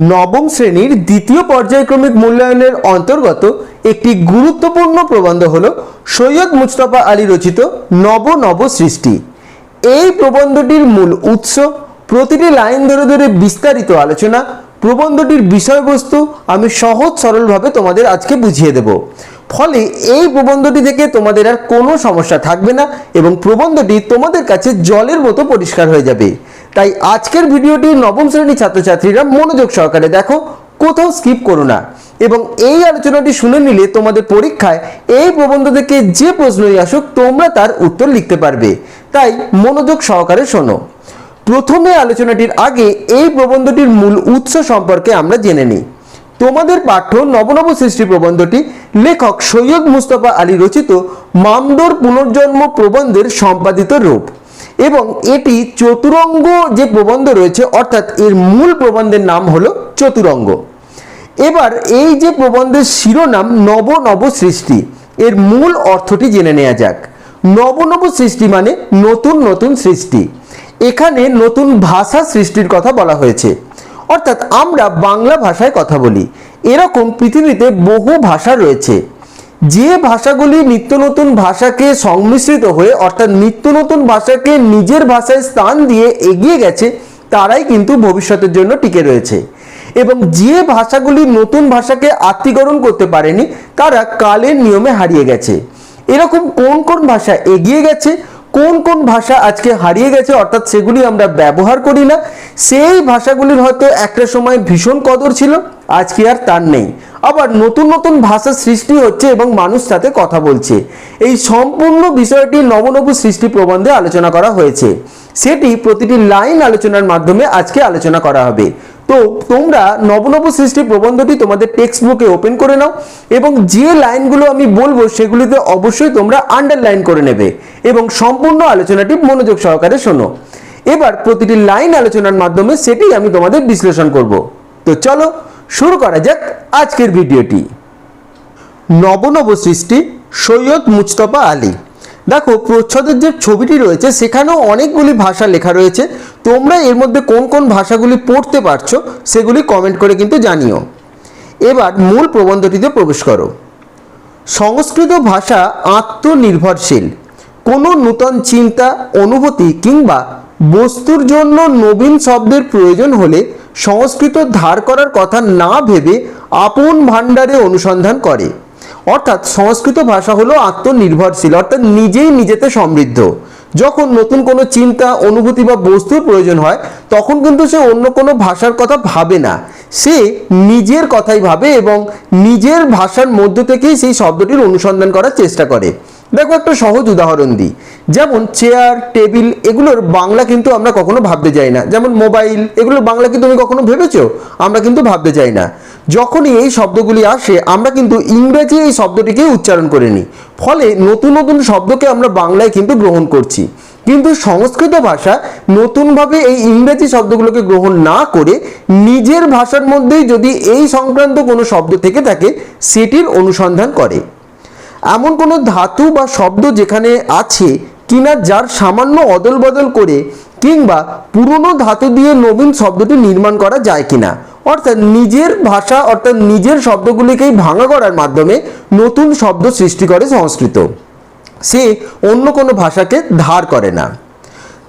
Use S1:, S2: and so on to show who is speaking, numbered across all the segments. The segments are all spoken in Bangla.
S1: নবম শ্রেণির দ্বিতীয় পর্যায়ক্রমিক মূল্যায়নের অন্তর্গত একটি গুরুত্বপূর্ণ প্রবন্ধ হল সৈয়দ মুস্তফা আলী রচিত নব নব সৃষ্টি। এই প্রবন্ধটির মূল উৎস প্রতিটি লাইন ধরে ধরে বিস্তারিত আলোচনা। প্রবন্ধটির বিষয়বস্তু আমি সহজ সরলভাবে তোমাদের আজকে বুঝিয়ে দেব। ফলে এই প্রবন্ধটি থেকে তোমাদের আর কোনো সমস্যা থাকবে না এবং প্রবন্ধটি তোমাদের কাছে জলের মতো পরিষ্কার হয়ে যাবে। তাই আজকের ভিডিওটি নবম শ্রেণির ছাত্রছাত্রীরা মনোযোগ সহকারে দেখো, কোথাও স্কিপ করো না। এবং এই আলোচনাটি শুনে নিলে তোমাদের পরীক্ষায় এই প্রবন্ধ থেকে যে প্রশ্নই আসুক, তোমরা তার উত্তর লিখতে পারবে। তাই মনোযোগ সহকারে শোনো। প্রথমে আলোচনাটির আগে এই প্রবন্ধটির মূল উৎস সম্পর্কে আমরা জেনে নিই। তোমাদের পাঠ্য নবনব সৃষ্টি প্রবন্ধটি লেখক সৈয়দ মুস্তফা আলী রচিত মামদোর পুনর্জন্ম প্রবন্ধের সম্পাদিত রূপ। এবং এটি চতুরঙ্গ যে প্রবন্ধ রয়েছে, অর্থাৎ এর মূল প্রবন্ধের নাম হলো চতুরঙ্গ। এবার এই যে প্রবন্ধের শিরোনাম নব নব সৃষ্টি, এর মূল অর্থটি জেনে নেওয়া যাক। নব নব সৃষ্টি মানে নতুন নতুন সৃষ্টি। এখানে নতুন ভাষা সৃষ্টির কথা বলা হয়েছে। অর্থাৎ আমরা বাংলা ভাষায় কথা বলি। এরকম পৃথিবীতে বহু ভাষা রয়েছে। যে ভাষাগুলি নিত্য নতুন ভাষাকে সংমিশ্রিত হয়ে, অর্থাৎ নিত্য নতুন ভাষাকে নিজের ভাষায় স্থান দিয়ে এগিয়ে গেছে, তারাই কিন্তু ভবিষ্যতের জন্য টিকে রয়েছে। এবং যে ভাষাগুলি নতুন ভাষাকে আত্মীকরণ করতে পারেনি, তারা কালের নিয়মে হারিয়ে গেছে। এরকম কোন কোন ভাষা এগিয়ে গেছে কোন কোন ভাষা আজকে হারিয়ে গেছে, অর্থাৎ সেগুলি আমরা ব্যবহার করি না, সেই ভাষাগুলির হয়তো একটা সময় ভীষণ কদর ছিল আজকে আর তার নেই। আবার নতুন নতুন ভাষা সৃষ্টি হচ্ছে এবং মানুষ সাথে কথা বলছে। এই সম্পূর্ণ বিষয়টি নবনব সৃষ্টি প্রবন্ধে আলোচনা করা হয়েছে। সেটি প্রতিটি লাইন আলোচনার মাধ্যমে আজকে আলোচনা করা হবে। তো তোমরা নবনব সৃষ্টি প্রবন্ধটি তোমাদের টেক্সট বুকে ওপেন করে নাও এবং যে লাইনগুলো আমি বলব সেগুলিতে অবশ্যই তোমরা আন্ডারলাইন করে নেবে এবং সম্পূর্ণ আলোচনাটি মনোযোগ সহকারে শোনো। এবার প্রতিটি লাইন আলোচনার মাধ্যমে সেটি আমি তোমাদের বিশ্লেষণ করব। তো চলো শুরু করা যাক আজকের ভিডিওটি নবনব সৃষ্টি সৈয়দ মুস্তফা আলী। দেখো, প্রচ্ছদের যে ছবিটি রয়েছে, সেখানেও অনেকগুলি ভাষা লেখা রয়েছে। তোমরা এর মধ্যে কোন কোন ভাষাগুলি পড়তে পারছ, সেগুলি কমেন্ট করে কিন্তু জানিও। এবার মূল প্রবন্ধটিতে প্রবেশ করো। সংস্কৃত ভাষা আত্মনির্ভরশীল। কোনো নূতন চিন্তা, অনুভূতি কিংবা বস্তুর জন্য নবীন শব্দের প্রয়োজন হলে সংস্কৃত ধার করার কথা না ভেবে আপন ভাণ্ডারে অনুসন্ধান করে। অর্থাৎ সংস্কৃত ভাষা হলো আত্মনির্ভরশীল, অর্থাৎ নিজেই নিজেতে সমৃদ্ধ। যখন নতুন কোনো চিন্তা, অনুভূতি বা বস্তুর প্রয়োজন হয়, তখন কিন্তু সে অন্য কোনো ভাষার কথা ভাবে না। সে নিজের কথাই ভাবে এবং নিজের ভাষার মধ্য থেকেই সেই শব্দটির অনুসন্ধান করার চেষ্টা করে। দেখো একটা সহজ উদাহরণ দিই। যেমন চেয়ার টেবিল এগুলোর বাংলা কিন্তু আমরা কখনো ভাবতে যাই না। যেমন মোবাইল এগুলোর বাংলা কি তুমি কখনো ভেবেছো? আমরা কিন্তু ভাবতে চাই না। যখনই এই শব্দগুলি আসে, আমরা কিন্তু ইংরেজি এই শব্দটিকে উচ্চারণ করে নিই ফলে নতুন নতুন শব্দকে আমরা বাংলায় কিন্তু গ্রহণ করছি। কিন্তু সংস্কৃত ভাষা নতুনভাবে এই ইংরেজি শব্দগুলোকে গ্রহণ না করে নিজের ভাষার মধ্যেই যদি এই সংক্রান্ত কোনো শব্দ থেকে থাকে, সেটির অনুসন্ধান করে। এমন কোনো ধাতু বা শব্দ যেখানে আছে কিনা যার সামান্য অদল বদল করে কিংবা পুরনো ধাতু দিয়ে নবীন শব্দটি নির্মাণ করা যায় কিনা অর্থাৎ নিজের ভাষা অর্থাৎ নিজের শব্দগুলিকেই ভাঙা করার মাধ্যমে নতুন শব্দ সৃষ্টি করে সংস্কৃত। সে অন্য কোনো ভাষাকে ধার করে না।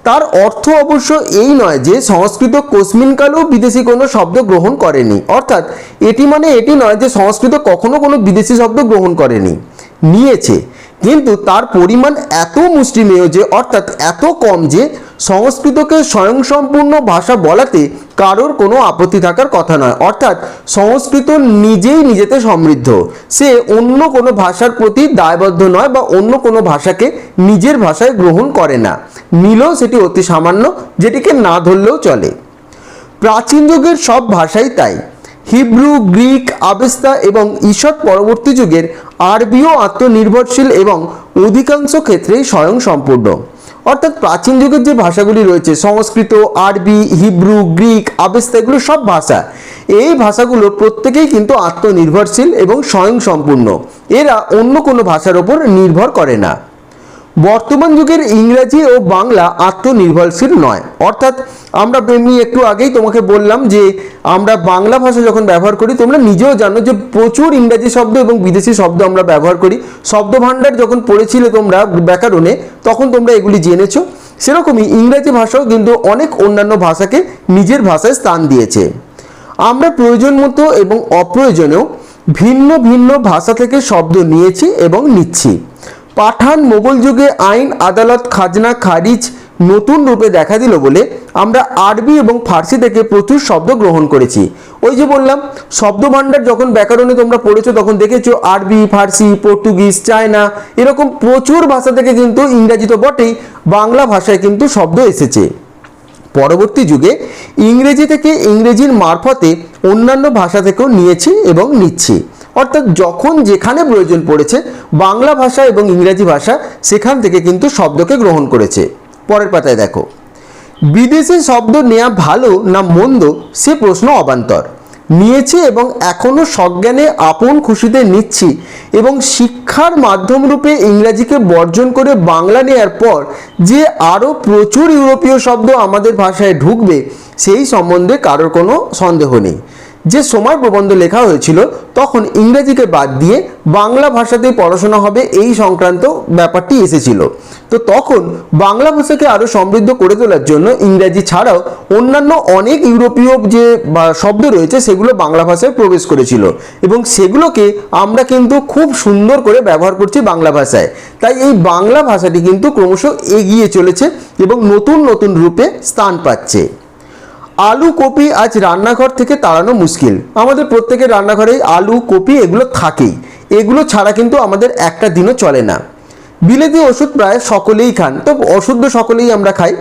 S1: তার অর্থ অবশ্য এই নয় যে সংস্কৃত কোসমিনকালেও বিদেশি কোনো শব্দ গ্রহণ করেনি। অর্থাৎ এটি মানে এটি নয় যে সংস্কৃত কখনো কোনো বিদেশি শব্দ গ্রহণ করেনি, নিয়েছে। কিন্তু তার পরিমাণ এত মুষ্টিমেয় যে, অর্থাৎ এত কম যে, সংস্কৃতকে স্বয়ংসম্পূর্ণ ভাষা বলাতে কারোর কোনো আপত্তি থাকার কথা নয়। অর্থাৎ সংস্কৃত নিজেই নিজেতে সমৃদ্ধ। সে অন্য কোনো ভাষার প্রতি দায়বদ্ধ নয় বা অন্য কোনো ভাষাকে নিজের ভাষায় গ্রহণ করে না। নিলেও সেটি অতি সামান্য, যেটিকে না ধরলেও চলে। প্রাচীন যুগের সব ভাষাই তাই। হিব্রু, গ্রিক, আবেস্তা এবং ঈষৎ পরবর্তী যুগের আরবিও আত্মনির্ভরশীল এবং অধিকাংশ ক্ষেত্রেই স্বয়ং সম্পূর্ণ। অর্থাৎ প্রাচীন যুগের যে ভাষাগুলি রয়েছে, সংস্কৃত, আরবি, হিব্রু, গ্রিক, আবেস্তা, এগুলো সব ভাষা। এই ভাষাগুলো প্রত্যেকেই কিন্তু আত্মনির্ভরশীল এবং স্বয়ংসম্পূর্ণ। এরা অন্য কোনো ভাষার ওপর নির্ভর করে না। বর্তমান যুগের ইংরাজি ও বাংলা আত্মনির্ভরশীল নয়। অর্থাৎ আমরা এমনি একটু আগেই তোমাকে বললাম যে আমরা বাংলা ভাষা যখন ব্যবহার করি, তোমরা নিজেও জানো যে প্রচুর ইংরাজি শব্দ এবং বিদেশি শব্দ আমরা ব্যবহার করি। শব্দ ভাণ্ডার যখন পড়েছিলে তোমরা ব্যাকরণে, তখন তোমরা এগুলি জেনেছো। সেরকমই ইংরাজি ভাষাও কিন্তু অনেক অন্যান্য ভাষাকে নিজের ভাষায় স্থান দিয়েছে। আমরা প্রয়োজন মতো এবং অপ্রয়োজনেও ভিন্ন ভিন্ন ভাষা থেকে শব্দ নিয়েছি এবং নিচ্ছি। পাঠান মোগল যুগে আইন, আদালত, খাজনা, খারিজ নতুন রূপে দেখা দিল বলে আমরা আরবি এবং ফার্সি থেকে প্রচুর শব্দ গ্রহণ করেছি। ওই যে বললাম শব্দ ভাণ্ডার যখন ব্যাকরণে তোমরা পড়েছো, তখন দেখেছ আরবি, ফার্সি, পর্তুগিজ, চায়না, এরকম প্রচুর ভাষা থেকে কিন্তু ইংরাজি তো বটেই, বাংলা ভাষায় কিন্তু শব্দ এসেছে। পরবর্তী যুগে ইংরেজি থেকে ইংরেজির মারফতে অন্যান্য ভাষা থেকেও নিয়েছি এবং নিচ্ছি। অর্থাৎ যখন যেখানে প্রয়োজন পড়েছে, বাংলা ভাষা এবং ইংরেজি ভাষা সেখান থেকে কিন্তু শব্দকে গ্রহণ করেছে। পরের পাতায় দেখো। বিদেশি শব্দ নেওয়া ভালো না মন্দ, সে প্রশ্ন অবান্তর। নিয়েছে এবং এখনও সজ্ঞানে আপন খুশিতে নিচ্ছি এবং শিক্ষার মাধ্যম রূপে ইংরাজিকে বর্জন করে বাংলা নেয়ার পর যে আরও প্রচুর ইউরোপীয় শব্দ আমাদের ভাষায় ঢুকবে, সেই সম্বন্ধে কারোর কোনো সন্দেহ নেই। যে সময় প্রবন্ধ লেখা হয়েছিল, তখন ইংরেজিকে বাদ দিয়ে বাংলা ভাষাতেই পড়াশোনা হবে এই সংক্রান্ত ব্যাপারটি এসেছিল। তো তখন বাংলা ভাষাকে আরও সমৃদ্ধ করে তোলার জন্য ইংরাজি ছাড়াও অন্যান্য অনেক ইউরোপীয় যে শব্দ রয়েছে, সেগুলো বাংলা ভাষায় প্রবেশ করেছিল। এবং সেগুলোকে আমরা কিন্তু খুব সুন্দর করে ব্যবহার করছি বাংলা ভাষায়। তাই এই বাংলা ভাষাটি কিন্তু ক্রমশ এগিয়ে চলেছে এবং নতুন নতুন রূপে স্থান পাচ্ছে। আলু, কপি আজ রান্নাঘর থেকে তাড়ানো মুশকিল। আমাদের প্রত্যেকের রান্নাঘরেই আলু, কপি এগুলো থাকেই। এগুলো ছাড়া কিন্তু আমাদের একটা দিনও চলে না। বিলেতি ওষুধ প্রায় সকলেই খান, তো ওষুধ সকলেই আমরা খাই।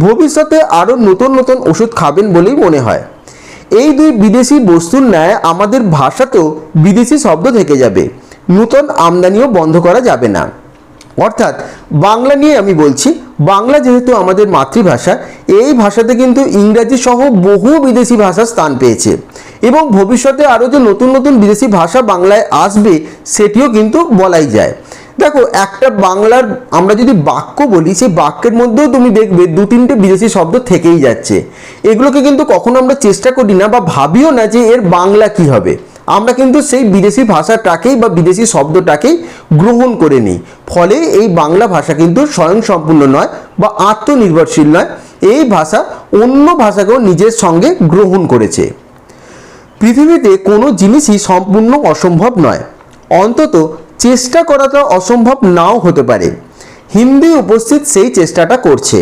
S1: ভবিষ্যতে আরও নতুন নতুন ওষুধ খাবেন বলেই মনে হয়। এই দুই বিদেশি বস্তুর ন্যায় আমাদের ভাষাতেও বিদেশি শব্দ থেকে যাবে। নূতন আমদানিও বন্ধ করা যাবে না। অর্থাৎ বাংলা নিয়ে আমি বলছি, বাংলা যেহেতু আমাদের মাতৃভাষা, এই ভাষাতে কিন্তু ইংরাজি সহ বহু বিদেশি ভাষা স্থান পেয়েছে। এবং ভবিষ্যতে আরও যে নতুন নতুন বিদেশি ভাষা বাংলায় আসবে, সেটিও কিন্তু বলাই যায়। দেখো, একটা বাংলার আমরা যদি বাক্য বলি, সেই বাক্যের মধ্যেও তুমি দেখবে দু তিনটে বিদেশি শব্দ থেকেই যাচ্ছে। এগুলোকে কিন্তু কখনো আমরা চেষ্টা করি না বা ভাবিও না যে এর বাংলা কি হবে। আমরা কিন্তু সেই বিদেশি ভাষাটাকেই বা বিদেশি শব্দটাকেই গ্রহণ করে নিই। ফলে এই বাংলা ভাষা কিন্তু স্বয়ংসম্পূর্ণ নয় বা আত্মনির্ভরশীল নয়। এই ভাষা অন্য ভাষাকেও নিজের সঙ্গে গ্রহণ করেছে। পৃথিবীতে কোনো জিনিসই সম্পূর্ণ অসম্ভব নয়। অন্তত চেষ্টা করাটা অসম্ভব নাও হতে পারে। হিন্দি উপস্থিত সেই চেষ্টাটা করছে।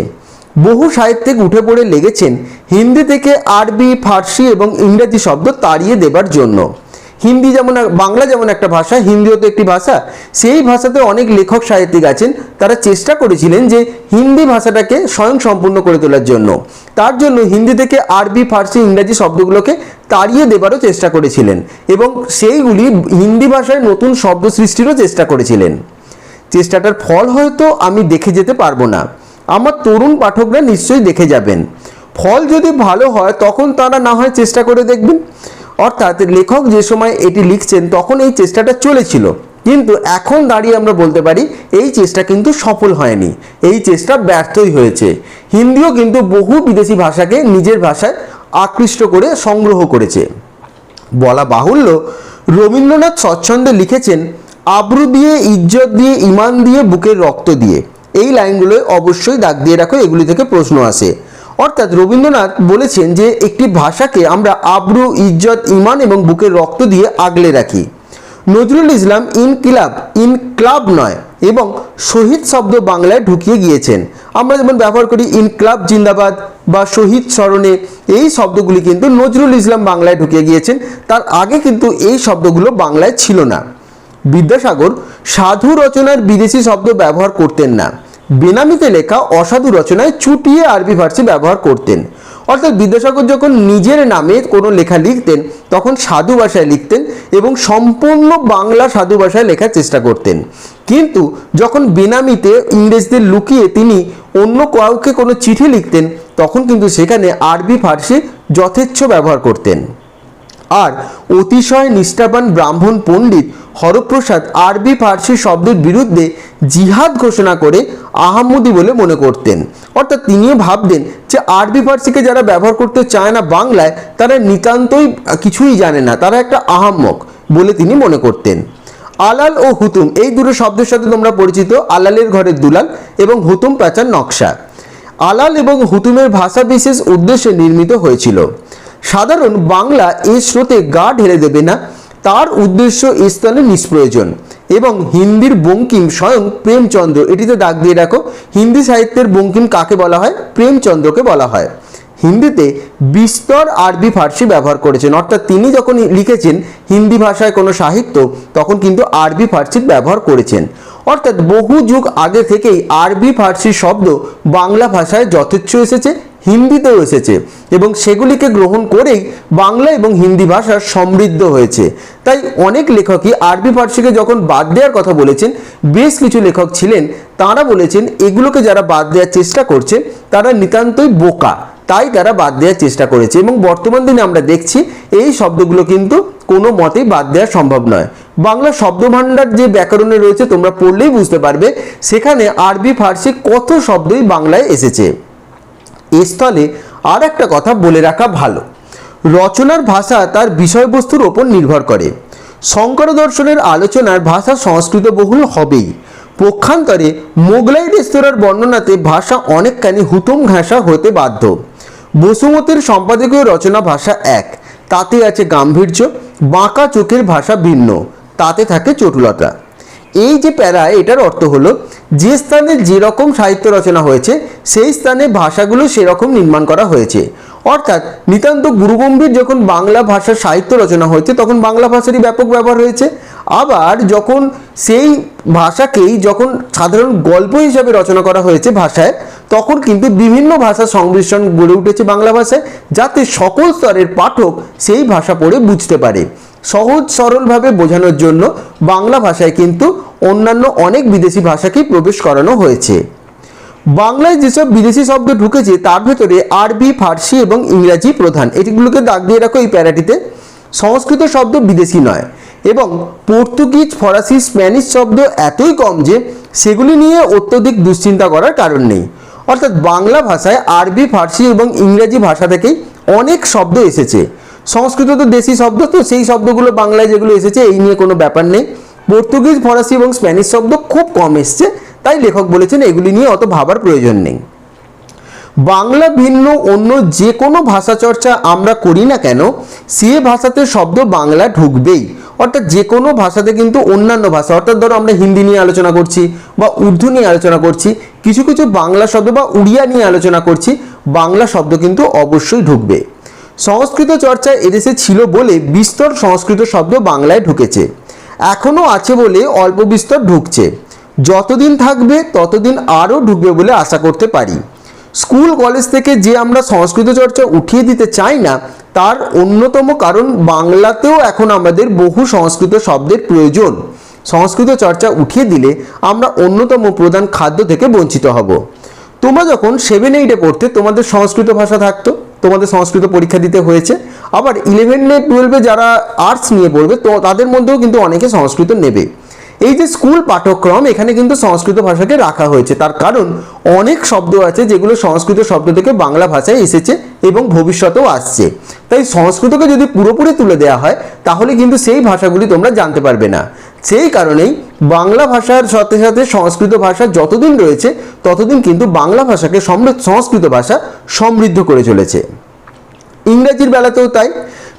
S1: বহু সাহিত্যিক উঠে পড়ে লেগেছেন হিন্দি থেকে আরবি, ফার্সি এবং ইংরেজি শব্দ তাড়িয়ে দেবার জন্য। হিন্দি যেমন বাংলা যেমন একটা ভাষা, হিন্দিও তো একটি ভাষা, সেই ভাষাতে অনেক লেখক সাহিত্যিক আছেন। তারা চেষ্টা করেছিলেন যে হিন্দি ভাষাটাকে স্বয়ং সম্পূর্ণ করে তোলার জন্য। তার জন্য হিন্দি থেকে আরবি, ফার্সি, ইংরাজি শব্দগুলোকে তাড়িয়ে দেবারও চেষ্টা করেছিলেন এবং সেইগুলি হিন্দি ভাষায় নতুন শব্দ সৃষ্টিরও চেষ্টা করেছিলেন। চেষ্টাটার ফল হয়তো আমি দেখে যেতে পারব না। আমার তরুণ পাঠকরা নিশ্চয়ই দেখে যাবেন। ফল যদি ভালো হয়, তখন তারা না হয় চেষ্টা করে দেখবেন। অর্থাৎ লেখক যে সময় এটি লিখছেন তখন এই চেষ্টাটা চলেছিল। কিন্তু এখন দাঁড়িয়ে আমরা বলতে পারি এই চেষ্টা কিন্তু সফল হয়নি। এই চেষ্টা ব্যর্থই হয়েছে। হিন্দিও কিন্তু বহু বিদেশি ভাষাকে নিজের ভাষায় আকৃষ্ট করে সংগ্রহ করেছে। বলা বাহুল্য, রবীন্দ্রনাথ স্বচ্ছন্দে লিখেছেন, আব্রু দিয়ে, ইজ্জত দিয়ে, ইমান দিয়ে, বুকের রক্ত দিয়ে। এই লাইনগুলো অবশ্যই দাগ দিয়ে রাখো, এগুলি থেকে প্রশ্ন আসে। অর্থাৎ রবীন্দ্রনাথ বলেছেন যে একটি ভাষাকে আমরা আব্রু, ইজ্জত ইমান এবং বুকের রক্ত দিয়ে আগলে রাখি। নজরুল ইসলাম ইনকিলাব, ইনক্লাব নয়, এবং শহীদ শব্দ বাংলায় ঢুকিয়ে গিয়েছেন। আমরা যেমন ব্যবহার করি ইনক্লাব, জিন্দাবাদ বা শহীদ স্মরণে, এই শব্দগুলি কিন্তু নজরুল ইসলাম বাংলায় ঢুকিয়ে গিয়েছেন। তার আগে কিন্তু এই শব্দগুলো বাংলায় ছিল না। বিদ্যাসাগর সাধু রচনার বিদেশি শব্দ ব্যবহার করতেন না। বেনামিতে লেখা অসাধু রচনায় চুটিয়ে আরবি ফার্সি ব্যবহার করতেন। অর্থাৎ বিদ্যাসাগর যখন নিজের নামে কোনো লেখা লিখতেন, তখন সাধু ভাষায় লিখতেন এবং সম্পূর্ণ বাংলা সাধু ভাষায় লেখার চেষ্টা করতেন। কিন্তু যখন বেনামিতে ইংরেজদের লুকিয়ে তিনি অন্য কাউকে কোনো চিঠি লিখতেন, তখন কিন্তু সেখানে আরবি ফার্সি যথেচ্ছ ব্যবহার করতেন। আর অতিশয় নিষ্ঠাবান ব্রাহ্মণ পণ্ডিত হরপ্রসাদ আরবি ফার্সি শব্দের বিরুদ্ধে জিহাদ ঘোষণা করে আহম্মদি বলে মনে করতেন। অর্থাৎ তিনিও ভাবতেন যে আরবি ফার্সিকে যারা ব্যবহার করতে চায় না বাংলায়, তারা নিতান্তই কিছুই জানে না, তারা একটা আহাম্মক বলে তিনি মনে করতেন। আলাল ও হুতুম, এই দুটো শব্দের সাথে তোমরা পরিচিত, আলালের ঘরের দুলাল এবং হুতুম প্যাচার নকশা। আলাল এবং হুতুমের ভাষা বিশেষ উদ্দেশ্যে নির্মিত হয়েছিল। সাধারণ বাংলা এই স্রোতে গা ঢেলে দেবে না। তার উদ্দেশ্য স্থানে নিষ্প্রয়োজন। এবং হিন্দির বঙ্কিম স্বয়ং প্রেমচন্দ্র, এটিতে দাগ দিয়ে রাখো, হিন্দি সাহিত্যের বঙ্কিম কাকে বলা হয়? প্রেমচন্দ্রকে বলা হয়। হিন্দিতে বিস্তর আরবি ফার্সি ব্যবহার করেছেন। অর্থাৎ তিনি যখন লিখেছেন হিন্দি ভাষায় কোনো সাহিত্য, তখন কিন্তু আরবি ফার্সির ব্যবহার করেছেন। অর্থাৎ বহু যুগ আগে থেকেই আরবি ফার্সি শব্দ বাংলা ভাষায় যথেচ্ছ এসেছে, হিন্দিতেও এসেছে এবং সেগুলিকে গ্রহণ করেই বাংলা এবং হিন্দি ভাষা সমৃদ্ধ হয়েছে। তাই অনেক লেখকই আরবি ফার্সিকে যখন বাদ দেওয়ার কথা বলেছেন, বেশ কিছু লেখক ছিলেন, তারা বলেছেন, এগুলোকে যারা বাদ দেওয়ার চেষ্টা করছে, তারা নিতান্তই বোকা। তাই তারা বাদ দেওয়ার চেষ্টা করেছে এবং বর্তমান দিনে আমরা দেখছি এই শব্দগুলো কিন্তু কোনো মতেই বাদ দেওয়া সম্ভব নয়। বাংলা শব্দভাণ্ডার যে ব্যাকরণে রয়েছে তোমরা পড়লেই বুঝতে পারবে, সেখানে আরবি, ফার্সি কত শব্দই বাংলায় এসেছে। এ স্থলে আর একটা কথা বলে রাখা ভালো। রচনার ভাষা তার বিষয়বস্তুর ওপর নির্ভর করে। শঙ্কর দর্শনের আলোচনার ভাষা সংস্কৃত বহুল হবেই। পক্ষান্তরে মোগলাই রেস্তোরাঁর বর্ণনাতে ভাষা অনেকখানি হুতুম ঘাসা হতে বাধ্য। বসুমতির সম্পাদকীয় রচনা ভাষা এক। তাতে আছে গাম্ভীর্য, বাঁকা চোখের ভাষা ভিন্ন, তাতে থাকে চটুলতা। এই যে প্যারায়, এটার অর্থ হলো, যে স্থানে যেরকম সাহিত্য রচনা হয়েছে, সেই স্থানে ভাষাগুলো সেরকম নির্মাণ করা হয়েছে। অর্থাৎ নিতান্ত গুরুগম্ভীর যখন বাংলা ভাষার সাহিত্য রচনা হয়েছে, তখন বাংলা ভাষারই ব্যাপক ব্যবহার হয়েছে। আবার যখন সেই ভাষাকেই যখন সাধারণ গল্প হিসাবে রচনা করা হয়েছে ভাষায়, তখন কিন্তু বিভিন্ন ভাষার সংমিশ্রণ গড়ে উঠেছে বাংলা ভাষায়, যাতে সকল স্তরের পাঠক সেই ভাষা পড়ে বুঝতে পারে। সহজ, সরলভাবে বোঝানোর জন্য বাংলা ভাষায় কিন্তু অন্যান্য অনেক বিদেশি ভাষাকেই প্রবেশ করানো হয়েছে। বাংলায় যেসব বিদেশি শব্দ ঢুকেছে, তার ভেতরে আরবি, ফার্সি এবং ইংরাজি প্রধান। এটিগুলোকে দাগ দিয়ে রাখো এই প্যারাটিতে। সংস্কৃত শব্দ বিদেশি নয় এবং পর্তুগিজ, ফরাসি, স্প্যানিশ শব্দ এতই কম যে সেগুলি নিয়ে অত্যধিক দুশ্চিন্তা করার কারণ নেই। অর্থাৎ বাংলা ভাষায় আরবি, ফার্সি এবং ইংরেজি ভাষা থেকেই অনেক শব্দ এসেছে। সংস্কৃত তো দেশি শব্দ, তো সেই শব্দগুলো বাংলায় যেগুলো এসেছে, এই নিয়ে কোনো ব্যাপার নেই। পর্তুগিজ, ফরাসি এবং স্প্যানিশ শব্দ খুব কম এসছে। তাই লেখক বলেছেন, এগুলি নিয়ে অত ভাবার প্রয়োজন নেই। বাংলা ভিন্ন, অন্য যে কোনো ভাষা চর্চা আমরা করি না কেন, সে ভাষাতে শব্দ বাংলা ঢুকবেই। অর্থাৎ যে কোনো ভাষাতে কিন্তু অন্যান্য ভাষা, অর্থাৎ ধরো আমরা হিন্দি নিয়ে আলোচনা করছি বা উর্দু নিয়ে আলোচনা করছি, কিছু কিছু বাংলা শব্দ বা উড়িয়া নিয়ে আলোচনা করছি, বাংলা শব্দ কিন্তু অবশ্যই ঢুকবে। সংস্কৃত চর্চা এদেশে ছিল বলে বিস্তর সংস্কৃত শব্দ বাংলায় ঢুকেছে। এখনও আছে বলে অল্প বিস্তর ঢুকছে। যতদিন থাকবে, ততদিন আরও ঢুকবে বলে আশা করতে পারি। স্কুল, কলেজ থেকে যে আমরা সংস্কৃত চর্চা উঠিয়ে দিতে চাই না, তার অন্যতম কারণ বাংলাতেও এখন আমাদের বহু সংস্কৃত শব্দের প্রয়োজন। সংস্কৃত চর্চা উঠিয়ে দিলে আমরা অন্যতম প্রধান খাদ্য থেকে বঞ্চিত হব। তোমরা যখন সেভেন এইটে পড়তে, তোমাদের সংস্কৃত ভাষা থাকতো, তোমাদের সংস্কৃত পরীক্ষা দিতে হয়েছে। আবার ইলেভেনে টুয়েলভে যারা আর্টস নিয়ে পড়বে, তো তাদের মধ্যেও কিন্তু অনেকে সংস্কৃত নেবে। এই যে স্কুল পাঠ্যক্রম, এখানে কিন্তু সংস্কৃত ভাষাকে রাখা হয়েছে। তার কারণ অনেক শব্দ আছে যেগুলো সংস্কৃত শব্দ থেকে বাংলা ভাষায় এসেছে এবং ভবিষ্যতেও আসছে। তাই সংস্কৃতকে যদি পুরোপুরি তুলে দেওয়া হয়, তাহলে কিন্তু সেই ভাষাগুলি তোমরা জানতে পারবে না। সেই কারণেই বাংলা ভাষার সাথে সাথে সংস্কৃত ভাষা যতদিন রয়েছে, ততদিন কিন্তু বাংলা ভাষাকে সমৃদ্ধ সংস্কৃত ভাষা সমৃদ্ধ করে চলেছে। ইংরেজির বেলাতেও তাই।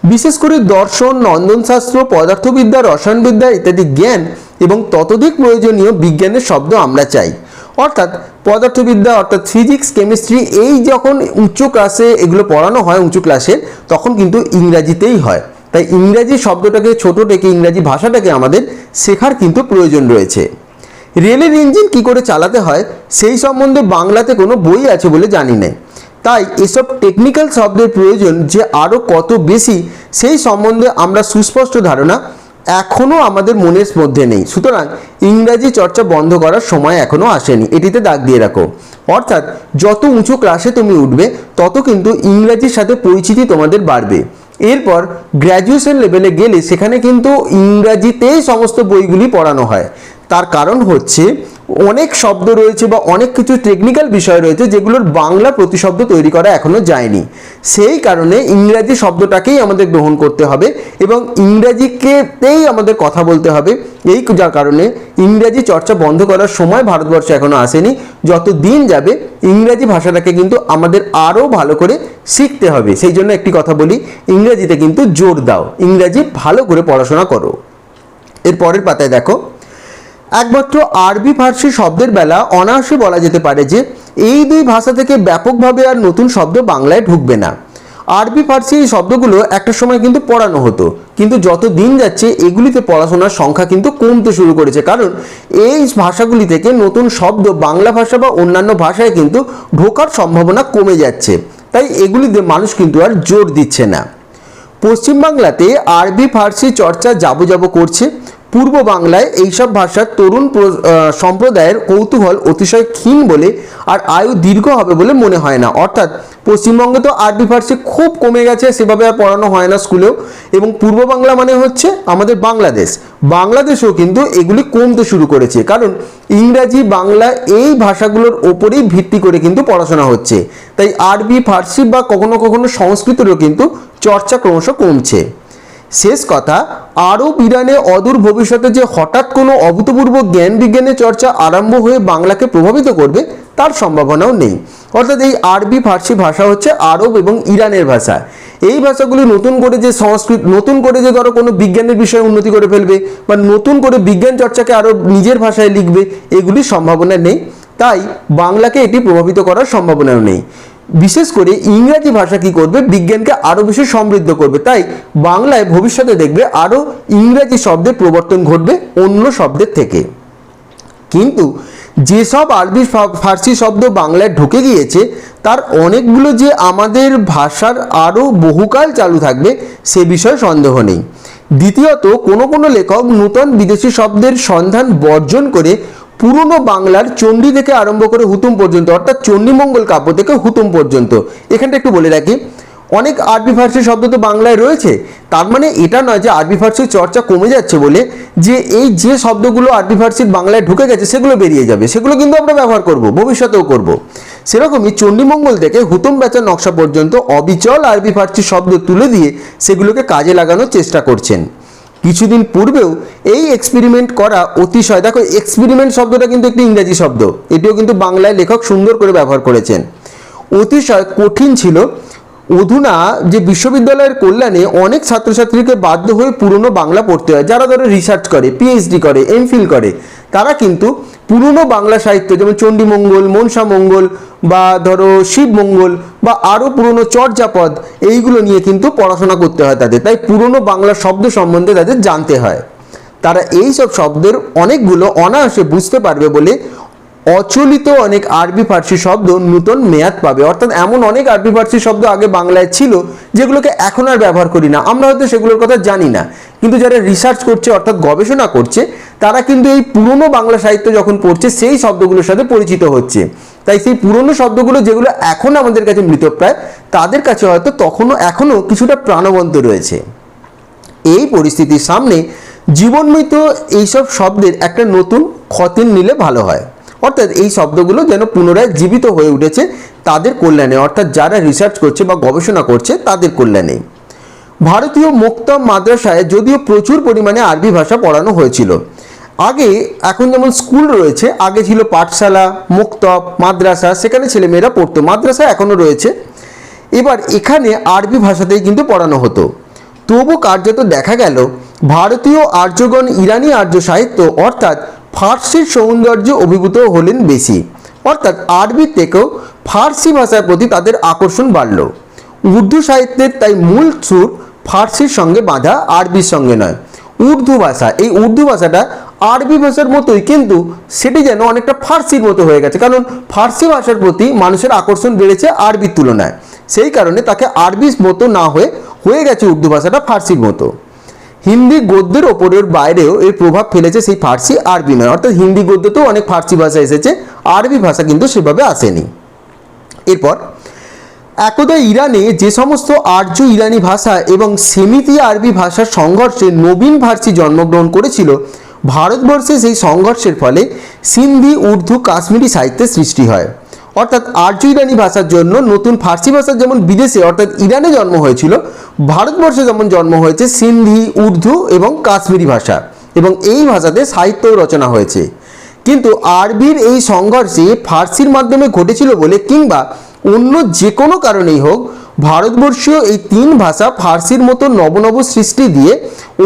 S1: বিশেষ করে দর্শন, নন্দনশাস্ত্র, পদার্থবিদ্যা, রসায়নবিদ্যা ইত্যাদি জ্ঞান এবং ততোধিক প্রয়োজনীয় বিজ্ঞানের শব্দ আমরা চাই। অর্থাৎ পদার্থবিদ্যা অর্থাৎ ফিজিক্স কেমিস্ট্রি এই যখন উচ্চ ক্লাসে এগুলো পড়ানো হয় উঁচু ক্লাসে তখন কিন্তু ইংরাজিতেই হয়। তাই ইংরাজি শব্দটাকে ছোট থেকে ইংরাজি ভাষাটাকে আমাদের শেখার কিন্তু প্রয়োজন রয়েছে। রেলের ইঞ্জিন কি করে চালাতে হয়, সেই সম্বন্ধে বাংলাতে কোনো বই আছে বলে জানি না তাই এসব টেকনিক্যাল শব্দের প্রয়োজন যে আরও কত বেশি, সেই সম্বন্ধে আমরা সুস্পষ্ট ধারণা এখনও আমাদের মনের মধ্যে নেই। সুতরাং ইংরাজি চর্চা বন্ধ করার সময় এখনও আসেনি। এটিতে দাগ দিয়ে রাখো। অর্থাৎ যত উঁচু ক্লাসে তুমি উঠবে, তত কিন্তু ইংরাজির সাথে পরিচিতি তোমাদের বাড়বে। এরপর গ্র্যাজুয়েশন লেভেলে গেলে সেখানে কিন্তু ইংরাজিতেই সমস্ত বইগুলি পড়ানো হয়। তার কারণ হচ্ছে অনেক শব্দ রয়েছে বা অনেক কিছু টেকনিক্যাল বিষয় রয়েছে যেগুলোর বাংলা প্রতিশব্দ তৈরি করা এখনও যায়নি। সেই কারণে ইংরাজি শব্দটাকেই আমাদের গ্রহণ করতে হবে এবং ইংরাজিকেতেই আমাদের কথা বলতে হবে। এই যার কারণে ইংরাজি চর্চা বন্ধ করার সময় ভারতবর্ষে এখনও আসেনি। যত দিন যাবে ইংরাজি ভাষাটাকে কিন্তু আমাদের আরও ভালো করে শিখতে হবে। সেই জন্য একটি কথা বলি, ইংরাজিতে কিন্তু জোর দাও। ইংরাজি ভালো করে পড়াশোনা করো। এর পরের পাতায় দেখো। একমাত্র আরবি ফার্সি শব্দের বেলা অনায়াসে বলা যেতে পারে যে এই দুই ভাষা থেকে ব্যাপকভাবে আর নতুন শব্দ বাংলায় ঢুকবে না। আরবি ফার্সি এই শব্দগুলো একটা সময় কিন্তু পড়ানো হতো, কিন্তু যত দিন যাচ্ছে এগুলিতে পড়াশোনার সংখ্যা কিন্তু কমতে শুরু করেছে, কারণ এই ভাষাগুলি থেকে নতুন শব্দ বাংলা ভাষা বা অন্যান্য ভাষায় কিন্তু ঢোকার সম্ভাবনা কমে যাচ্ছে। তাই এগুলিতে মানুষ কিন্তু আর জোর দিচ্ছে না। পশ্চিমবাংলাতে আরবি ফার্সি চর্চা যাব যাব করছে পূর্ব বাংলায় এইসব ভাষার তরুণ প্র- সম্প্রদায়ের কৌতূহল অতিশয় ক্ষীণ বলে আর আয়ু দীর্ঘ হবে বলে মনে হয় না। অর্থাৎ পশ্চিমবঙ্গে তো আরবি ফার্সি খুব কমে গেছে, সেভাবে আর পড়ানো হয় না স্কুলেও। এবং পূর্ব বাংলা মানে হচ্ছে আমাদের বাংলাদেশ। বাংলাদেশেও কিন্তু এগুলি কমতে শুরু করেছে। কারণ ইংরাজি, বাংলা এই ভাষাগুলোর ওপরেই ভিত্তি করে কিন্তু পড়াশোনা হচ্ছে। তাই আরবি, ফার্সি বা কখনো কখনো সংস্কৃতেরও কিন্তু চর্চা ক্রমশ কমছে। শেষ কথা আরব ইরানে অদূর ভবিষ্যতে যে হঠাৎ কোনো অভূতপূর্ব জ্ঞান বিজ্ঞানের চর্চা আরম্ভ হয়ে বাংলাকে প্রভাবিত করবে, তার সম্ভাবনাও নেই। অর্থাৎ এই আরবি ফার্সি ভাষা হচ্ছে আরব এবং ইরানের ভাষা। এই ভাষাগুলি নতুন করে যে সংস্কৃত, নতুন করে যে ধরো কোনো বিজ্ঞানের বিষয়ে উন্নতি করে ফেলবে বা নতুন করে বিজ্ঞান চর্চাকে আরও নিজের ভাষায় লিখবে, এগুলির সম্ভাবনা নেই। তাই বাংলাকে এটি প্রভাবিত করার সম্ভাবনাও নেই। বিশেষ করে ইংরাজি ভাষা কি করবে? বিজ্ঞানকে আরও বেশি সমৃদ্ধ করবে। তাই বাংলায় ভবিষ্যতে দেখবে আরও ইংরাজি শব্দের প্রবর্তন ঘটবে অন্য শব্দের থেকে। কিন্তু যেসব আরবি ফার্সি শব্দ বাংলায় ঢুকে গিয়েছে, তার অনেকগুলো যে আমাদের ভাষার আরও বহুকাল চালু থাকবে, সে বিষয়ে সন্দেহ নেই। দ্বিতীয়ত, কোনো কোনো লেখক নূতন বিদেশি শব্দের সন্ধান বর্জন করে পুরনো বাংলার চণ্ডী থেকে আরম্ভ করে হুতুম পর্যন্ত, অর্থাৎ চণ্ডীমঙ্গল কাব্য থেকে হুতুম পর্যন্ত। এখানটা একটু বলে রাখি, অনেক আরবি ফার্সি শব্দ তো বাংলায় রয়েছে, তার মানে এটা নয় যে আরবি ফার্সির চর্চা কমে যাচ্ছে বলে, যে এই যে শব্দগুলো আরবি ফার্সির বাংলায় ঢুকে গেছে সেগুলো বেরিয়ে যাবে, সেগুলো কিন্তু আমরা ব্যবহার করব, ভবিষ্যতেও করব। সেরকমই চণ্ডীমঙ্গল থেকে হুতুম বেচার নকশা পর্যন্ত অবিচল আরবি ফার্সি শব্দ তুলে দিয়ে সেগুলোকে কাজে লাগানোর চেষ্টা করছেন। কিছুদিন পূর্বেও এই এক্সপেরিমেন্ট করা অতিশয়। দেখো এক্সপেরিমেন্ট শব্দটা কিন্তু একটি ইংরাজি শব্দ। এটিও কিন্তু বাংলায় লেখক সুন্দর করে ব্যবহার করেছেন। অতিশয় কঠিন ছিল অধুনা যে বিশ্ববিদ্যালয়ের কল্যাণে অনেক ছাত্রছাত্রীকে বাধ্য হয়ে পুরনো বাংলা পড়তে হয়, যারা ধরো রিসার্চ করে পিএইচডি করে এমফিল করে, তারা কিন্তু পুরনো বাংলা সাহিত্য, যেমন চণ্ডীমঙ্গল মনসা মঙ্গল বা ধরো শিবমঙ্গল বা আরও পুরনো চর্যাপদ এইগুলো নিয়ে কিন্তু পড়াশোনা করতে হয় তাদের। তাই পুরনো বাংলা শব্দ সম্বন্ধে তাদের জানতে হয়। তারা এই সব শব্দের অনেকগুলো অনায়াসে বুঝতে পারবে বলে অচলিত অনেক আরবি ফার্সি শব্দ নূতন মেয়াদ পাবে। অর্থাৎ এমন অনেক আরবি ফার্সি শব্দ আগে বাংলায় ছিল, যেগুলোকে এখন আর ব্যবহার করি না। আমরা হয়তো সেগুলোর কথা জানি না। কিন্তু যারা রিসার্চ করছে, অর্থাৎ গবেষণা করছে, তারা কিন্তু এই পুরনো বাংলা সাহিত্য যখন পড়ছে, সেই শব্দগুলোর সাথে পরিচিত হচ্ছে। তাই সেই পুরনো শব্দগুলো যেগুলো এখন আমাদের কাছে মৃতপ্রায়, তাদের কাছে হয়তো তখনও এখনও কিছুটা প্রাণবন্ত রয়েছে। এই পরিস্থিতির সামনে জীবনমৃত এইসব শব্দের একটা নতুন খতিন নিলে ভালো হয়। অর্থাৎ এই শব্দগুলো যেন পুনরায় জীবিত হয়ে উঠেছে তাদের কল্যাণে, অর্থাৎ যারা রিসার্চ করছে বা গবেষণা করছে তাদের কল্যাণে। ভারতীয় মুক্তম মাদ্রাসায় যদিও প্রচুর পরিমাণে আরবি ভাষা পড়ানো হয়েছিল। আগে এখন যেমন স্কুল রয়েছে, আগে ছিল পাঠশালা, মুক্তব, মাদ্রাসা, সেখানে ছেলেমেয়েরা পড়তো, মাদ্রাসা এখনও রয়েছে। এবার এখানে আরবি ভাষাতেই কিন্তু পড়ানো হতো। তবু কার্যত দেখা গেল, ভারতীয় আর্যগণ ইরানি আর্য সাহিত্য, অর্থাৎ ফার্সির সৌন্দর্য অভিভূত হলেন বেশি। অর্থাৎ আরবি থেকেও ফার্সি ভাষার প্রতি তাদের আকর্ষণ বাড়ল। উর্দু সাহিত্যের তাই মূল সুর ফার্সির সঙ্গে বাঁধা আরবির সঙ্গে নয়। উর্দু ভাষা, এই উর্দু ভাষাটা আরবি ভাষার মতোই কিন্তু সেটি যেন অনেকটা ফার্সির মতো হয়ে গেছে। কারণ ফার্সি ভাষার প্রতি মানুষের আকর্ষণ বেড়েছে আরবির তুলনায়। সেই কারণে তাকে আরবির মতো না হয়ে হয়ে গেছে উর্দু ভাষাটা ফার্সির মতো। হিন্দি গদ্যের ওপরের বাইরেও এর প্রভাব ফেলেছে সেই ফার্সি আরবি নয়। অর্থাৎ হিন্দি গদ্যতেও অনেক ফার্সি ভাষা এসেছে, আরবি ভাষা কিন্তু সেভাবে আসেনি। এরপর, একদা ইরানে যে সমস্ত আর্য ইরানি ভাষা এবং সেমিতি আরবি ভাষার সংঘর্ষে নবীন ফার্সি জন্মগ্রহণ করেছিল, ভারতবর্ষে সেই সংঘর্ষের ফলে সিন্ধি, উর্দু, কাশ্মীরি সাহিত্যের সৃষ্টি হয়। অর্থাৎ আর্য ইরানি ভাষার জন্য নতুন ফার্সি ভাষা যেমন বিদেশে, অর্থাৎ ইরানে জন্ম হয়েছিল, ভারতবর্ষে যেমন জন্ম হয়েছে সিন্ধি, উর্দু এবং কাশ্মীরি ভাষা এবং এই ভাষাতে সাহিত্য রচনা হয়েছে। কিন্তু আরবির এই সংঘর্ষে ফার্সির মাধ্যমে ঘটেছিল বলে কিংবা অন্য যে কোনো কারণেই হোক ভারতবর্ষীয় এই তিন ভাষা ফার্সির মতো নবনব সৃষ্টি দিয়ে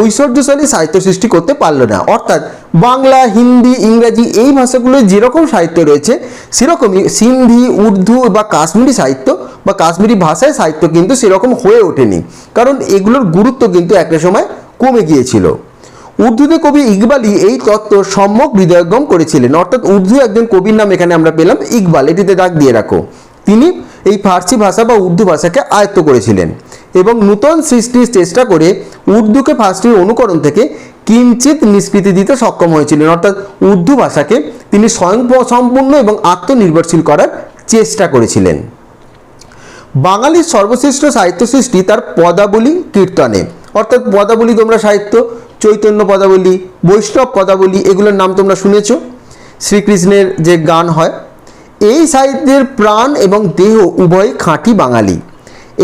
S1: ঐশ্বর্যশালী সাহিত্য সৃষ্টি করতে পারল না। অর্থাৎ বাংলা, হিন্দি, ইংরাজি এই ভাষাগুলো যেরকম সাহিত্য রয়েছে, সেরকমই সিন্ধি, উর্দু বা কাশ্মীরি সাহিত্য বা কাশ্মীরি ভাষায় সাহিত্য কিন্তু সেরকম হয়ে ওঠেনি। কারণ এগুলোর গুরুত্ব কিন্তু একটা সময় কমে গিয়েছিল। উর্দুতে কবি ইকবালই এই তত্ত্ব সম্যক হৃদয়ঙ্গম করেছিলেন। অর্থাৎ উর্দু একজন কবির নাম এখানে আমরা পেলাম ইকবাল। এটিতে দাগ দিয়ে রাখো। তিনি এই ফার্সি ভাষা বা উর্দু ভাষাকে আয়ত্ত করেছিলেন এবং নূতন সৃষ্টির চেষ্টা করে উর্দুকে ফার্সির অনুকরণ থেকে কিঞ্চিত নিষ্কৃতি দিতে সক্ষম হয়েছিলেন। অর্থাৎ উর্দু ভাষাকে তিনি স্বয়ং সম্পূর্ণ এবং আত্মনির্ভরশীল করার চেষ্টা করেছিলেন। বাঙালির সর্বশ্রেষ্ঠ সাহিত্য সৃষ্টি তার পদাবলী কীর্তনে। অর্থাৎ পদাবলী তোমরা সাহিত্য, চৈতন্য পদাবলী, বৈষ্ণব পদাবলী, এগুলোর নাম তোমরা শুনেছ। শ্রীকৃষ্ণের যে গান হয় এই সাহিত্যের প্রাণ এবং দেহ উভয় খাঁটি বাঙালি।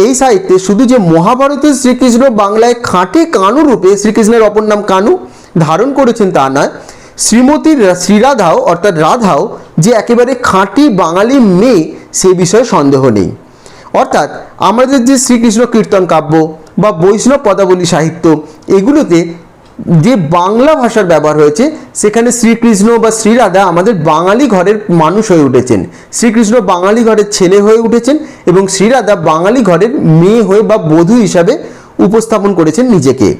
S1: এই সাহিত্যে শুধু যে মহাভারতের শ্রীকৃষ্ণ বাংলায় খাঁটি কানু রূপে শ্রীকৃষ্ণের অপর নাম কানু ধারণ করেছেন তা নয় শ্রীমতীর শ্রীরাধাও অর্থাৎ রাধাও যে একেবারে খাঁটি বাঙালি মেয়ে, সে বিষয়ে সন্দেহ নেই। অর্থাৎ আমাদের যে শ্রীকৃষ্ণ কীর্তন কাব্য বা বৈষ্ণব পদাবলী সাহিত্য, এগুলোতে যে বাংলা ভাষার ব্যবহার হয়েছে, সেখানে শ্রীকৃষ্ণ বা শ্রীরাধা আমাদের বাঙালি ঘরের মানুষ হয়ে উঠেছেন। শ্রীকৃষ্ণ বাঙালি ঘরের ছেলে হয়ে উঠেছেন এবং শ্রীরাধা বাঙালি ঘরের মেয়ে হয়ে বা বধূ হিসাবে উপস্থাপন করেছেন নিজেকে।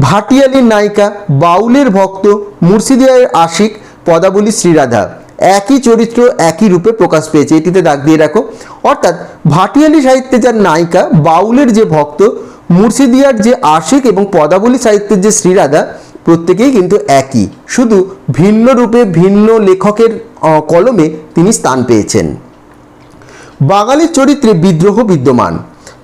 S1: ভাটিয়ালির নায়িকা, বাউলের ভক্ত মুর্শিদিয়ার আশিক, পদাবলী শ্রীরাধা। একই চরিত্র, একই রূপে প্রকাশ পেয়েছে। এটিতে দাগ দিয়ে রাখো। অর্থাৎ ভাটিয়ালি সাহিত্যে যার নায়িকা, বাউলের যে ভক্ত মুর্শিদিয়ার যে আশিক এবং পদাবলী সাহিত্যের যে শ্রীরাধা, প্রত্যেকেই কিন্তু একই। শুধু ভিন্ন রূপে ভিন্ন লেখকের কলমে তিনি স্থান পেয়েছেন। বাঙালির চরিত্রে বিদ্রোহ বিদ্যমান।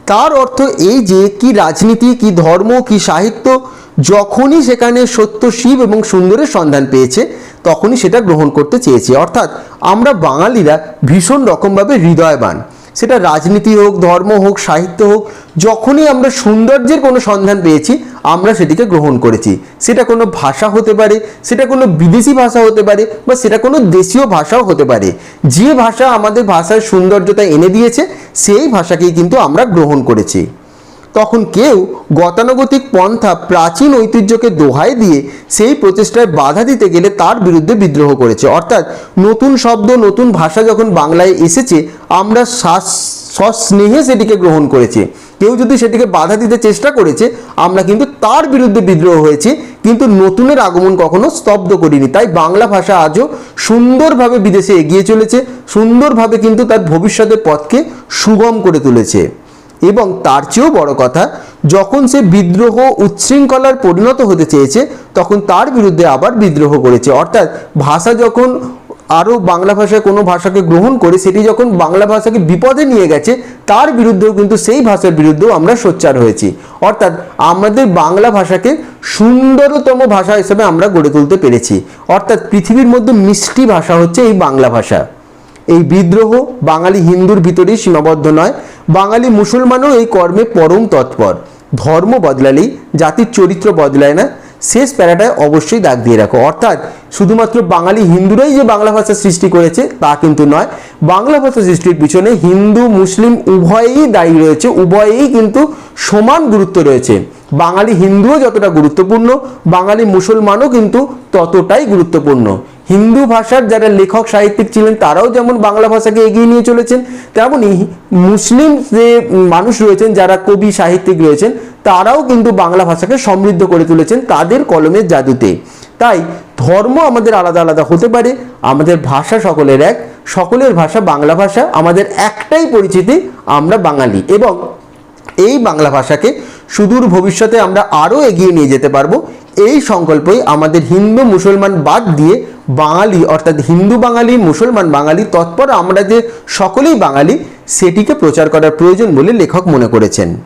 S1: তার অর্থ এই যে, কি রাজনীতি, কি ধর্ম, কি সাহিত্য, যখনই সেখানে সত্য, শিব এবং সুন্দরের সন্ধান পেয়েছে, তখনই সেটা গ্রহণ করতে চেয়েছে। অর্থাৎ আমরা বাঙালিরা ভীষণ রকমভাবে হৃদয়বান। সেটা রাজনীতি হোক, ধর্ম হোক, সাহিত্য হোক, যখনই আমরা সৌন্দর্যের কোনো সন্ধান পেয়েছি, আমরা সেটিকে গ্রহণ করেছি। সেটা কোনো ভাষা হতে পারে, সেটা কোনো বিদেশি ভাষা হতে পারে, বা সেটা কোনো দেশীয় ভাষাও হতে পারে। যে ভাষা আমাদের ভাষার সৌন্দর্যতা এনে দিয়েছে, সেই ভাষাকেই কিন্তু আমরা গ্রহণ করেছি। তখন কেউ গতানুগতিক পন্থা প্রাচীন ঐতিহ্যকে দোহাই দিয়ে সেই প্রচেষ্টায় বাধা দিতে গেলে তার বিরুদ্ধে বিদ্রোহ করেছে। অর্থাৎ নতুন শব্দ, নতুন ভাষা যখন বাংলায় এসেছে, আমরা শ্বাস- সস্নেহে সেটিকে গ্রহণ করেছি। কেউ যদি সেটিকে বাধা দিতে চেষ্টা করেছে, আমরা কিন্তু তার বিরুদ্ধে বিদ্রোহ হয়েছে, কিন্তু নতুনের আগমন কখনো স্তব্ধ করিনি। তাই বাংলা ভাষা আজও সুন্দরভাবে বিদেশে এগিয়ে চলেছে, সুন্দরভাবে কিন্তু তার ভবিষ্যতের পথকে সুগম করে তুলেছে। এবং তার চেয়েও বড় কথা, যখন সে বিদ্রোহ উচ্ছৃঙ্খলার পরিণত হতে চেয়েছে, তখন তার বিরুদ্ধে আবার বিদ্রোহ করেছে। অর্থাৎ ভাষা যখন আরও বাংলা ভাষায় কোনো ভাষাকে গ্রহণ করে, সেটি যখন বাংলা ভাষাকে বিপদে নিয়ে গেছে, তার বিরুদ্ধেও কিন্তু সেই ভাষার বিরুদ্ধেও আমরা সোচ্চার হয়েছি। অর্থাৎ আমাদের বাংলা ভাষাকে সুন্দরতম ভাষা হিসেবে আমরা গড়ে তুলতে পেরেছি। অর্থাৎ পৃথিবীর মধ্যে মিষ্টি ভাষা হচ্ছে এই বাংলা ভাষা। এই বিদ্রোহ বাঙালি হিন্দুর ভিতরেই সীমাবদ্ধ নয়। বাঙালি মুসলমানও এই কর্মে পরম তৎপর। ধর্ম বদলালেই, জাতির চরিত্র বদলায় না। শেষ প্যারাটায় অবশ্যই দাগ দিয়ে রাখো। অর্থাৎ, শুধুমাত্র বাঙালি হিন্দুরাই যে বাংলা ভাষা সৃষ্টি করেছে, তা কিন্তু নয়। বাংলা ভাষা সৃষ্টির পিছনে হিন্দু, মুসলিম উভয়েই দায়ী রয়েছে, উভয়েই কিন্তু সমান গুরুত্ব রয়েছে। বাঙালি হিন্দুও যতটা গুরুত্বপূর্ণ, বাঙালি মুসলমানও কিন্তু ততটাই গুরুত্বপূর্ণ। হিন্দু ভাষার যারা লেখক, সাহিত্যিক ছিলেন, তারাও যেমন বাংলা ভাষাকে এগিয়ে নিয়ে চলেছেন তেমনই মুসলিম যে মানুষ রয়েছেন, যারা কবি, সাহিত্যিক রয়েছেন, তারাও কিন্তু বাংলা ভাষাকে সমৃদ্ধ করে তুলেছেন তাদের কলমের জাদুতে। তাই ধর্ম আমাদের আলাদা আলাদা হতে পারে, আমাদের ভাষা সকলের এক, সকলের ভাষা বাংলা ভাষা, আমাদের একটাই পরিচিতি, আমরা বাঙালি। এবং এই বাংলা ভাষাকে সুদূর ভবিষ্যতে আমরা আরও এগিয়ে নিয়ে যেতে পারব এই সংকল্পই আমাদের হিন্দু মুসলমান বাদ দিয়ে বাঙালি, অর্থাৎ হিন্দু বাঙালি, মুসলমান বাঙালি, তৎপর আমরা যে সকলেই বাঙালি, সেটিকে প্রচার করার প্রয়োজন বলে লেখক মনে করেছেন।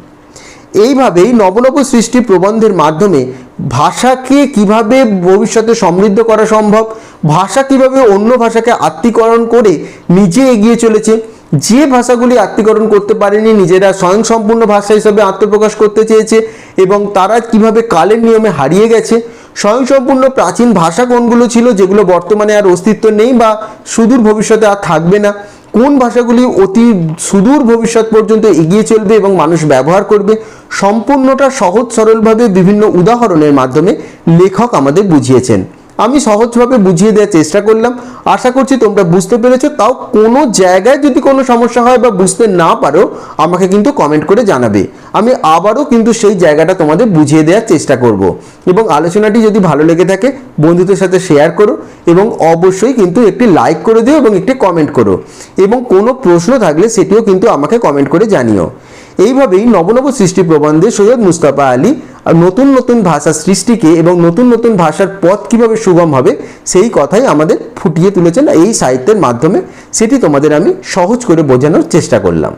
S1: এইভাবেই নবনব সৃষ্টি প্রবন্ধের মাধ্যমে ভাষাকে কীভাবে ভবিষ্যতে সমৃদ্ধ করা সম্ভব, ভাষা কীভাবে অন্য ভাষাকে আত্মীকরণ করে নিজে এগিয়ে চলেছে যে ভাষাগুলি আত্মীকরণ করতে পারেনি, নিজেরা স্বয়ংসম্পূর্ণ ভাষা হিসেবে আত্মপ্রকাশ করতে চেয়েছে এবং তারা কীভাবে কালের নিয়মে হারিয়ে গেছে, স্বয়ংসম্পূর্ণ প্রাচীন ভাষা কোনগুলো ছিল যেগুলো বর্তমানে আর অস্তিত্ব নেই বা সুদূর ভবিষ্যতে আর থাকবে না? কোন ভাষাগুলি অতি সুদূর ভবিষ্যৎ পর্যন্ত এগিয়ে চলবে এবং মানুষ ব্যবহার করবে? সম্পূর্ণটা সহজ সরলভাবে বিভিন্ন উদাহরণের মাধ্যমে লেখক আমাদের বুঝিয়েছেন। আমি সহজভাবে বুঝিয়ে দেওয়ার চেষ্টা করলাম। আশা করছি তোমরা বুঝতে পেরেছ। তাও কোনো জায়গায় যদি কোনো সমস্যা হয় বা বুঝতে না পারো, আমাকে কিন্তু কমেন্ট করে জানাবে। আমি আবারও কিন্তু সেই জায়গাটা তোমাদের বুঝিয়ে দেওয়ার চেষ্টা করব। এবং আলোচনাটি যদি ভালো লেগে থাকে, বন্ধুদের সাথে শেয়ার করো এবং অবশ্যই কিন্তু একটি লাইক করে দিও এবং একটি কমেন্ট করো। এবং কোনো প্রশ্ন থাকলে সেটিও কিন্তু আমাকে কমেন্ট করে জানিও। এইভাবেই নবনব সৃষ্টি প্রবন্ধে সৈয়দ মুস্তাফা আলী নতুন নতুন ভাষা সৃষ্টিকে এবং নতুন নতুন ভাষার পথ কীভাবে সুগম হবে সেই কথাই আমাদের ফুটিয়ে তুলেছেন এই সাহিত্যের মাধ্যমে। সেটি তোমাদের আমি সহজ করে বোঝানোর চেষ্টা করলাম।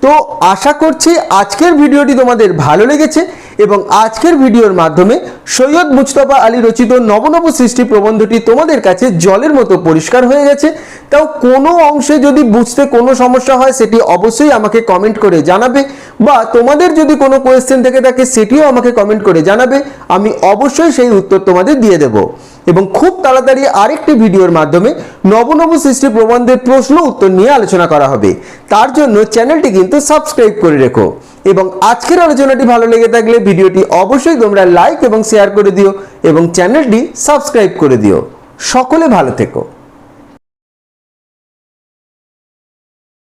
S1: তো আশা করছি আজকের ভিডিওটি তোমাদের ভালো লেগেছে এবং আজকের ভিডিওর মাধ্যমে সৈয়দ মুস্তফা আলী রচিত নবনব সৃষ্টি প্রবন্ধটি তোমাদের কাছে জলের মতো পরিষ্কার হয়ে গেছে। তাও কোনো অংশে যদি বুঝতে কোনো সমস্যা হয়, সেটি অবশ্যই আমাকে কমেন্ট করে জানাবে বা তোমাদের যদি কোনো কোয়েশ্চেন থেকে থাকে, সেটিও আমাকে কমেন্ট করে জানাবে। আমি অবশ্যই সেই উত্তর তোমাদের দিয়ে দেব। এবং খুব তাড়াতাড়ি আরেকটি ভিডিওর মাধ্যমে নবনব সৃষ্টি প্রবন্ধের প্রশ্ন উত্তর নিয়ে আলোচনা করা হবে। তার জন্য চ্যানেলটি কিন্তু সাবস্ক্রাইব করে রেখো। এবং আজকের আলোচনাটি ভালো লেগে থাকলে ভিডিওটি অবশ্যই তোমরা লাইক এবং শেয়ার করে দিও এবং চ্যানেলটি সাবস্ক্রাইব করে দিও। সকলে ভালো থেকো।